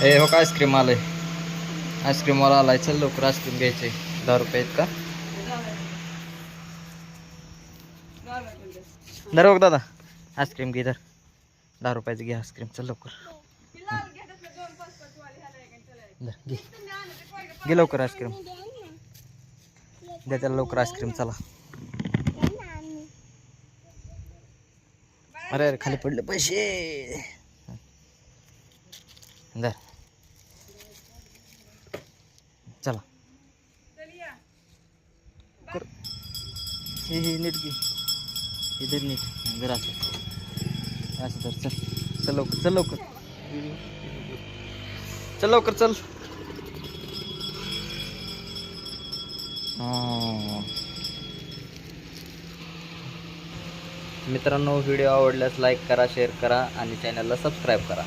हे हो का आईस्क्रीम आलंय? आईस्क्रीमवाला आलाय. चल लवकर आईस्क्रीम घ्यायचे. दहा रुपये आहेत का? दर बघ दादा. आईस्क्रीम घे धर दहा रुपयाचं घे आईस्क्रीम. चल लवकर. घे. घे लवकर आईस्क्रीम. द्या त्याला लवकर आईस्क्रीम. चला. अरे अरे खाली पडले पैसे. धर चला. कर. हे हे नीट घे. हे धर नीट. जरा असं. असं तर चल. चल लवकर चल लवकर. चल लवकर चल. मित्रांनो व्हिडिओ आवडल्यास लाईक करा शेअर करा आणि चॅनलला सबस्क्राईब करा.